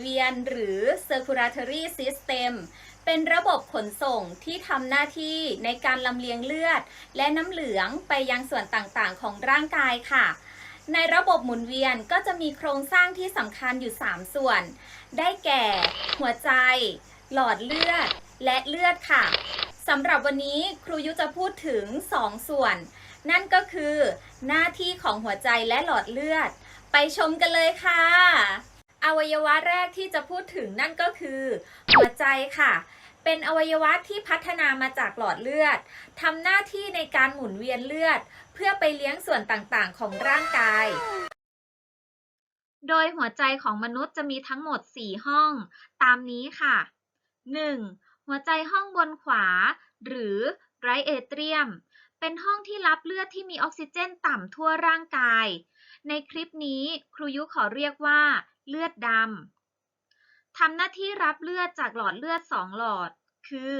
เวียนหรือ circulatory system เป็นระบบขนส่งที่ทำหน้าที่ในการลำเลียงเลือด และน้ำเหลืองไปยังส่วนต่างๆ ของร่างกายค่ะ ในระบบหมุนเวียนก็จะมีโครงสร้างที่สำคัญอยู่ 3 ส่วน ได้แก่ หัวใจ หลอดเลือด และเลือดค่ะสำหรับวันนี้ครูยุจะพูดถึง 2 ส่วน นั่นก็คือ หน้าที่ของหัวใจและหลอดเลือด ไปชมกันเลยค่ะ อวัยวะแรกที่จะพูดถึงนั่นก็คือหัวใจค่ะ เป็นอวัยวะที่พัฒนามาจากหลอดเลือดทำหน้าที่ในการหมุนเวียนเลือด เพื่อไปเลี้ยงส่วนต่างๆ ของร่างกาย โดยหัวใจของมนุษย์จะมีทั้งหมด 4 ห้อง ตามนี้ค่ะ 1. หัวใจห้องบนขวา หรือไรเอเทรียมเป็นห้องที่รับเลือดที่มีออกซิเจนต่ำทั่วร่างกาย ในคลิปนี้ครูยุขอเรียกว่า เลือดดำทำหน้าที่รับเลือดจากหลอดเลือด 2 หลอด คือ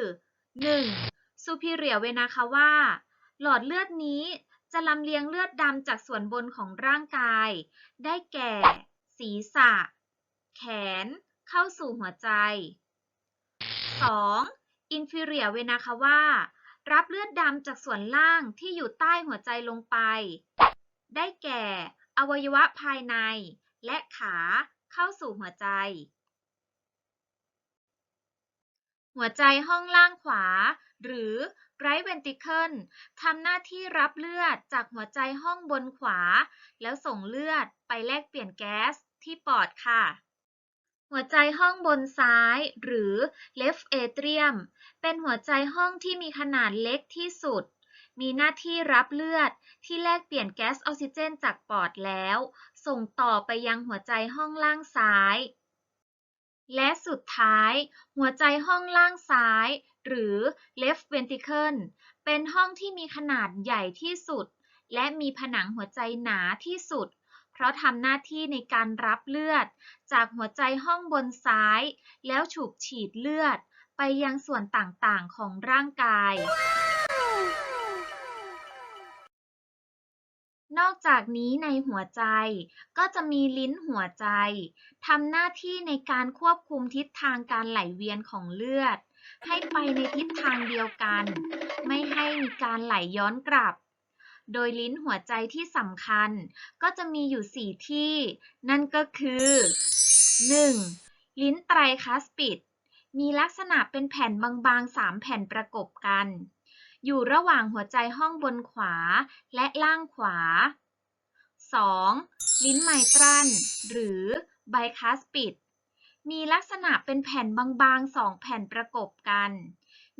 1. superior vena cava หลอดเลือดนี้จะลำเลียงเลือดดำจากส่วนบนของร่างกาย ได้แก่ ศีรษะ แขน เข้าสู่หัวใจ 2. inferior vena cava รับเลือดดำจากส่วนล่างที่อยู่ใต้หัวใจลงไป ได้แก่ อวัยวะภายใน และขา เข้าสู่หัวใจ หัวใจห้องล่างขวา หรือ right ventricle ทำหน้าที่รับเลือดจากหัวใจห้องบนขวา แล้วส่งเลือดไปแลกเปลี่ยนแก๊สที่ปอดค่ะหัวใจห้องบนซ้ายหรือ left atrium เป็นหัวใจห้องที่มีขนาดเล็กที่สุด มีหน้าที่รับเลือดที่แลกเปลี่ยนแก๊สออกซิเจนจากปอดแล้ว ส่งต่อไปยังหัวใจห้องล่างซ้าย และสุดท้าย หัวใจห้องล่างซ้าย หรือ left ventricle เป็นห้องที่มีขนาดใหญ่ที่สุด และมีผนังหัวใจหนาที่สุด เพราะทำหน้าที่ในการรับเลือด จากหัวใจห้องบนซ้าย แล้วฉูบฉีดเลือด ไปยังส่วนต่างๆของร่างกาย นอกจากนี้ในหัวใจ ก็จะมีลิ้นหัวใจทำหน้าที่ในการควบคุมทิศทางการไหลเวียนของเลือด ให้ไปในทิศทางเดียวกัน ไม่ให้มีการไหลย้อนกลับ โดยลิ้นหัวใจที่สำคัญ ก็จะมีอยู่ 4 ที่ นั่นก็คือ 1. ลิ้นไตรคัสปิด มีลักษณะเป็นแผ่นบางๆ 3 แผ่นประกบกัน อยู่ระหว่างหัวใจห้องบนขวาและล่างขวา 2. ลิ้นไมตรันหรือไบคัสปิด มีลักษณะเป็นแผ่นบางๆ2แผ่นประกบกัน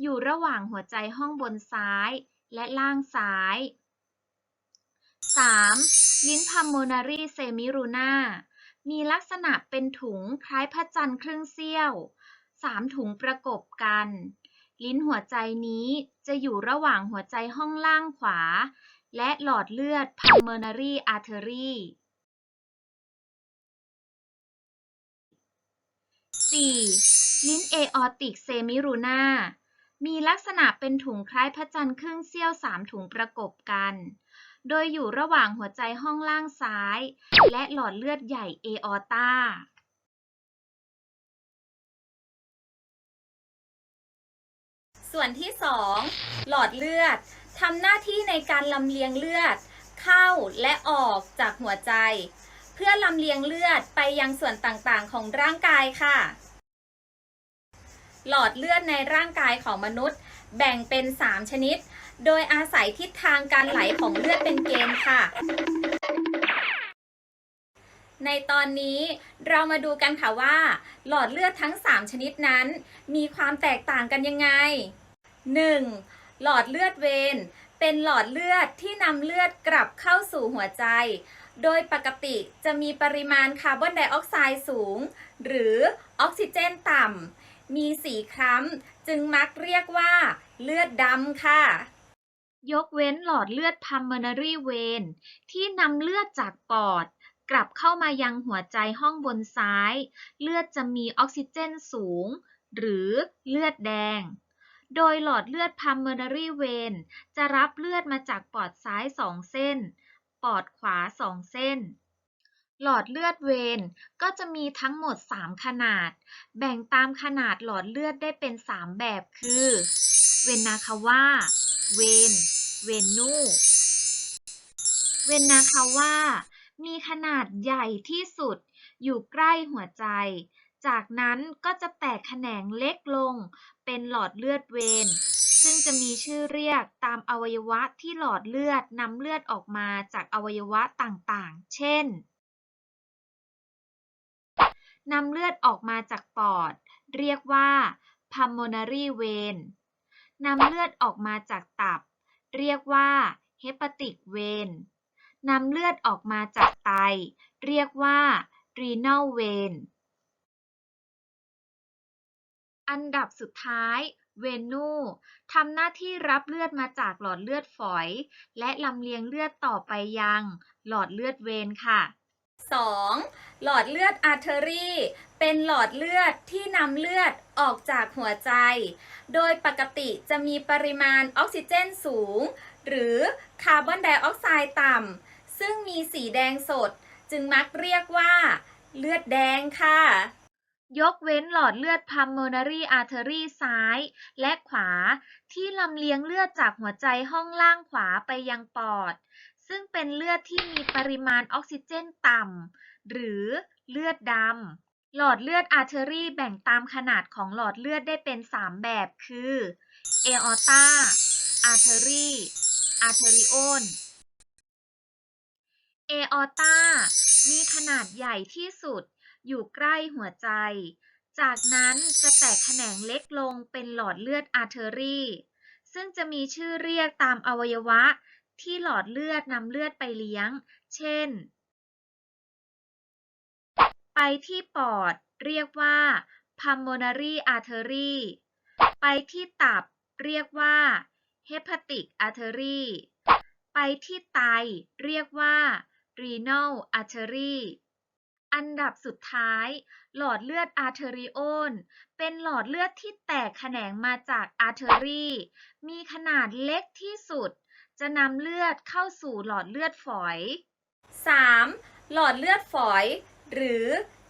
อยู่ระหว่างหัวใจห้องบนซ้ายและล่างซ้าย 3. ลิ้นพัมโมนารีเซมิรูนามีลักษณะเป็นถุงคล้ายพระจันทร์ครึ่งเสี้ยว 3 ถุงประกบกัน ลิ้นหัวใจนี้จะอยู่ระหว่างหัวใจห้องล่างขวา และหลอดเลือด pulmonary artery 4. ลิ้น aortic semilunar มีลักษณะเป็นถุงคล้ายพระจันทร์ครึ่งเสี้ยว 3 ถุงประกบกัน โดยอยู่ระหว่างหัวใจห้องล่างซ้าย และหลอดเลือดใหญ่ aorta ส่วนที่ 2 หลอดเลือดทำหน้าที่ในการลำเลียงเลือด เข้าและออกจากหัวใจ เพื่อลำเลียงเลือดไปยังส่วนต่างๆ ของร่างกายค่ะ หลอดเลือดในร่างกายของมนุษย์ แบ่งเป็น 3 ชนิด โดยอาศัยทิศทางการไหลของเลือดเป็นเกณฑ์ค่ะ ในตอนนี้เรามาดูกันค่ะว่า หลอดเลือดทั้ง 3 ชนิดนั้น มีความแตกต่างกันยังไง 1. หลอดเลือดเวนเป็นหลอดเลือดที่นำเลือดกลับเข้าสู่หัวใจ โดยปกติจะมีปริมาณคาร์บอนไดออกไซด์สูง หรือออกซิเจนต่ำ มีสีคล้ำจึงมักเรียกว่าเลือดดำค่ะ ยกเว้นหลอดเลือด pulmonary vein ที่นำเลือดจากปอด กลับเข้ามายังหัวใจห้องบนซ้าย เลือดจะมีออกซิเจนสูง หรือเลือดแดง โดยหลอดเลือด pulmonary vein จะรับเลือดมาจากปอดซ้าย 2 เส้น ปอดขวา 2 เส้น หลอดเลือดเวนก็จะมีทั้งหมด 3 ขนาด แบ่งตามขนาดหลอดเลือดได้เป็น 3 แบบคือ เวนนาคาว่าเวนเวนนูเวนนาคาว่ามีขนาดใหญ่ที่สุดอยู่ใกล้หัวใจ จากนั้นก็จะแตกแขนงเล็กลง เป็นหลอดเลือดเวนซึ่งจะมีชื่อเรียกตามอวัยวะที่หลอดเลือดนำเลือดออกมาจากอวัยวะต่างๆ เช่น นำเลือดออกมาจากปอด เรียกว่า pulmonary vein นำเลือดออกมาจากตับ เรียกว่า hepatic vein นำเลือดออกมาจากไต เรียกว่า renal vein อันดับสุดท้ายเวนูทำหน้าที่รับเลือดมาจากหลอดเลือดฝอย และลำเลียงเลือดต่อไปยัง หลอดเลือดเวนค่ะ 2. หลอดเลือดอาร์เทอรี่เป็นหลอดเลือดที่นำเลือดออกจากหัวใจ โดยปกติจะมีปริมาณออกซิเจนสูง หรือคาร์บอนไดออกไซด์ต่ำ ซึ่งมีสีแดงสด จึงมักเรียกว่า เลือดแดงค่ะ ยกเว้นหลอดเลือด pulmonary artery ซ้ายและขวา ที่ลำเลียงเลือดจากหัวใจห้องล่างขวาไปยังปอด ซึ่งเป็นเลือดที่มีปริมาณออกซิเจนต่ำ หรือเลือดดำ หลอดเลือด artery แบ่งตามขนาดของหลอดเลือดได้เป็น 3 แบบคือ aorta artery arteriole aorta มีขนาดใหญ่ที่สุด อยู่ใกล้หัวใจ จากนั้นจะแตกแขนงเล็กลงเป็นหลอดเลือดอาร์เทอรี่ ซึ่งจะมีชื่อเรียกตามอวัยวะ ที่หลอดเลือดนำเลือดไปเลี้ยง เช่น ไปที่ปอดเรียกว่า pulmonary artery ไปที่ตับเรียกว่า hepatic artery ไปที่ไตเรียกว่า renal artery อันดับสุดท้าย หลอดเลือดอาร์เทอริโอนเป็นหลอดเลือดที่แตกแขนงมาจากอาร์เทอรีมีขนาดเล็กที่สุด จะนำเลือดเข้าสู่หลอดเลือดฝอย 3. หลอดเลือดฝอย หรือ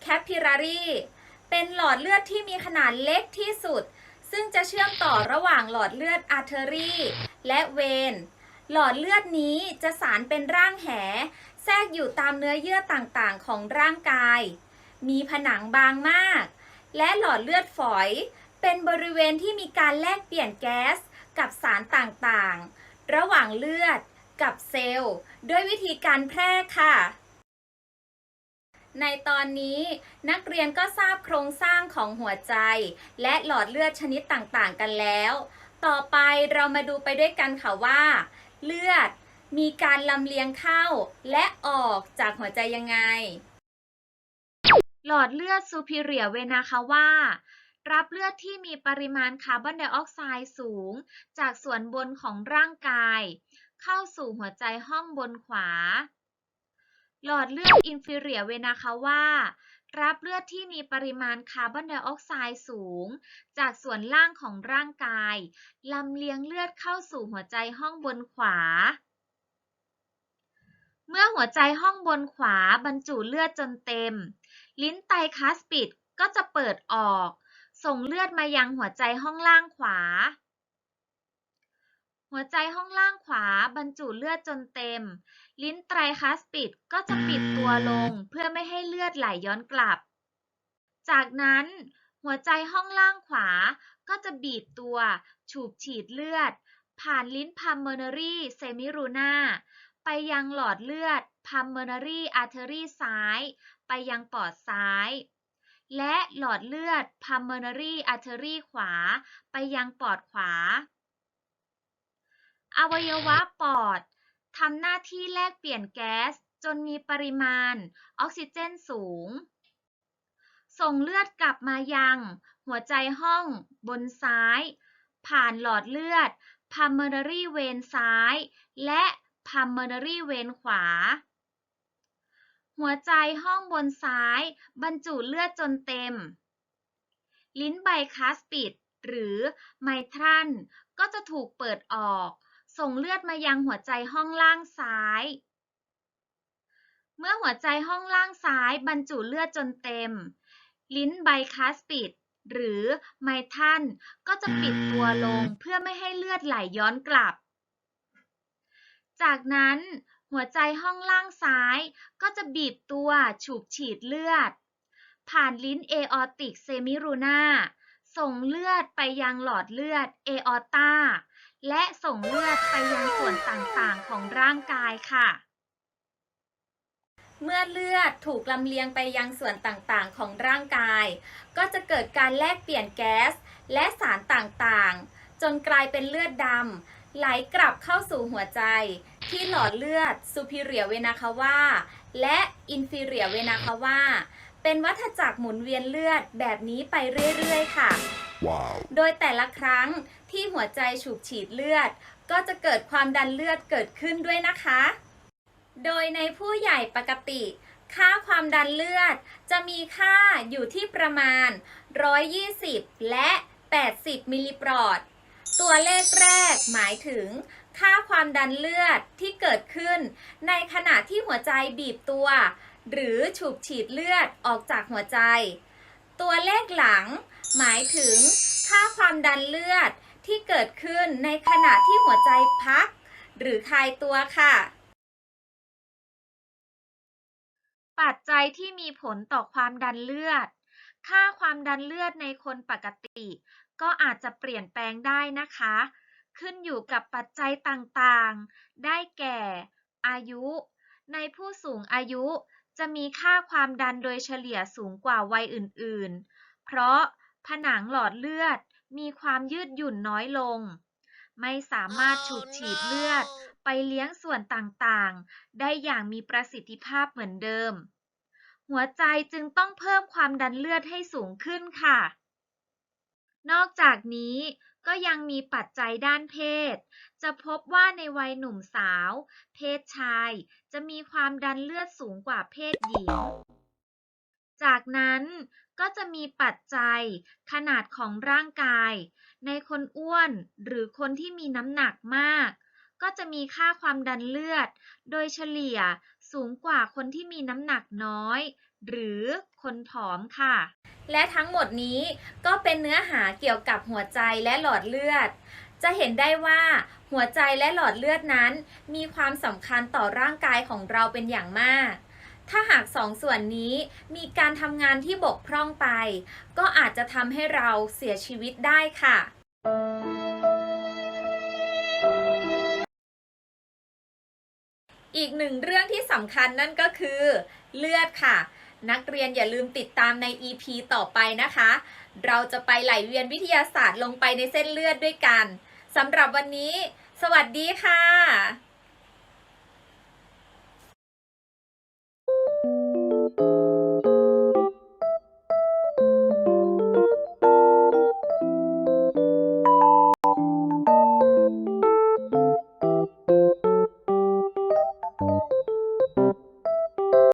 capillary เป็นหลอดเลือดที่มีขนาดเล็กที่สุด ซึ่งจะเชื่อมต่อระหว่างหลอดเลือดอาร์เทอรีและเวนหลอดเลือดนี้จะสารเป็นร่างแห แทรกอยู่ตามเนื้อเยื่อต่างๆ ของร่างกาย มีผนังบางมาก และหลอดเลือดฝอย เป็นบริเวณที่มีการแลกเปลี่ยนแก๊สกับสารต่างๆ ระหว่างเลือดกับเซลล์ ด้วยวิธีการแพร่ค่ะ ในตอนนี้นักเรียนก็ทราบโครงสร้างของหัวใจ และหลอดเลือดชนิดต่างๆ กันแล้ว ต่อไปเรามาดูไปด้วยกันค่ะว่า เลือด มีการลำเลียงเข้าและออกจากหัวใจยังไง หลอดเลือด superior vena cava รับเลือดที่มีปริมาณคาร์บอนไดออกไซด์สูง จากส่วนบนของร่างกาย เข้าสู่หัวใจห้องบนขวา หลอดเลือด inferior vena cava รับเลือดที่มีปริมาณคาร์บอนไดออกไซด์สูง จากส่วนล่างของร่างกายลำเลียงเลือดเข้าสู่หัวใจห้องบนขวา เมื่อหัวใจห้องบนขวาบรรจุเลือดจนเต็ม ลิ้นไตคัสปิดก็จะเปิดออก ส่งเลือดมายังหัวใจห้องล่างขวา หัวใจห้องล่างขวาบรรจุเลือดจนเต็ม ลิ้นไตรคัสปิดก็จะปิดตัวลงเพื่อไม่ให้เลือดไหลย้อนกลับ จากนั้นหัวใจห้องล่างขวาก็จะบีบตัว ฉูบฉีดเลือด ผ่านลิ้น pulmonary semiruna ไปยังหลอดเลือด pulmonary artery ซ้าย ไปยังปอดซ้าย และหลอดเลือด pulmonary artery ขวา ไปยังปอดขวา อวัยวะปอดทำหน้าที่แลกเปลี่ยนแก๊สจนมีปริมาณออกซิเจนสูง ส่งเลือดกลับมายัง หัวใจห้องบนซ้าย ผ่านหลอดเลือด pulmonary vein ซ้าย และ pulmonary vein ขวา หัวใจห้องบนซ้าย บรรจุเลือดจนเต็ม ลิ้นไบคัสปิด หรือไมทรัลก็จะถูกเปิดออก ส่งเลือดมายังหัวใจห้องล่างซ้าย เมื่อหัวใจห้องล่างซ้าย บรรจุเลือดจนเต็ม ลิ้นไบคาสปิดหรือไมทันก็จะปิดตัวลงเพื่อไม่ให้เลือดไหลย้อนกลับ จากนั้นหัวใจห้องล่างซ้ายก็จะบีบตัวฉูบฉีดเลือด ผ่านลิ้นเอออติกเซมิรูนาส่งเลือดไปยังหลอดเลือดเอออตาและส่งเลือดไปยังส่วนต่างๆของร่างกายค่ะ เมื่อเลือดถูกลำเลียงไปยังส่วนต่างๆของร่างกาย ก็จะเกิดการแลกเปลี่ยนแก๊สและสารต่างๆ จนกลายเป็นเลือดดำไหลกลับเข้าสู่หัวใจ ที่หลอดเลือด superior vena cava และ inferior vena cava เป็นวัฏจักรหมุนเวียนเลือดแบบนี้ไปเรื่อยๆ ค่ะ Wow. โดยแต่ละครั้งที่หัวใจฉูบฉีดเลือด ก็จะเกิดความดันเลือดเกิดขึ้นด้วยนะคะ โดยในผู้ใหญ่ปกติ ค่าความดันเลือดจะมีค่าอยู่ที่ประมาณ 120 และ 80 มิลลิปรอด ตัวเลขแรกหมายถึง ค่าความดันเลือดที่เกิดขึ้น ในขณะที่หัวใจบีบตัว หรือฉูบฉีดเลือดออกจากหัวใจ ตัวเลขหลัง หมายถึง ค่าความดันเลือดที่เกิดขึ้นในขณะที่หัวใจพัก หรือคลายตัวค่ะ ปัจจัยที่มีผลต่อความดันเลือด ค่าความดันเลือดในคนปกติ ก็อาจจะเปลี่ยนแปลงได้นะคะ ขึ้นอยู่กับปัจจัยต่างๆ ได้แก่ อายุ ในผู้สูงอายุจะมีค่าความดันโดยเฉลี่ยสูงกว่าวัยอื่นๆ เพราะผนังหลอดเลือดมีความยืดหยุ่นน้อยลง ไม่สามารถฉูดฉีดเลือดไปเลี้ยงส่วนต่างๆ ได้อย่างมีประสิทธิภาพเหมือนเดิม หัวใจจึงต้องเพิ่มความดันเลือดให้สูงขึ้นค่ะ นอกจากนี้ ก็ยังมีปัจจัยด้านเพศ จะพบว่าในวัยหนุ่มสาว เพศชาย จะมีความดันเลือดสูงกว่าเพศหญิง จากนั้นก็จะมีปัจจัยขนาดของร่างกาย ในคนอ้วนหรือคนที่มีน้ำหนักมาก ก็จะมีค่าความดันเลือด โดยเฉลี่ยสูงกว่าคนที่มีน้ำหนักน้อย หรือคนผอมค่ะ และทั้งหมดนี้ก็เป็นเนื้อหาเกี่ยวกับหัวใจและหลอดเลือด จะเห็นได้ว่าหัวใจและหลอดเลือดนั้น มีความสำคัญต่อร่างกายของเราเป็นอย่างมาก ถ้าหากสองส่วนนี้มีการทำงานที่บกพร่องไป ก็อาจจะทำให้เราเสียชีวิตได้ค่ะอีกหนึ่งเรื่องที่สำคัญนั่นก็คือ เลือดค่ะ นักเรียนอย่าลืมติดตามใน EP ต่อไปนะคะ เราจะไปไหลเวียนวิทยาศาสตร์ลงไปในเส้นเลือดด้วยกันสำหรับวันนี้ สวัสดีค่ะ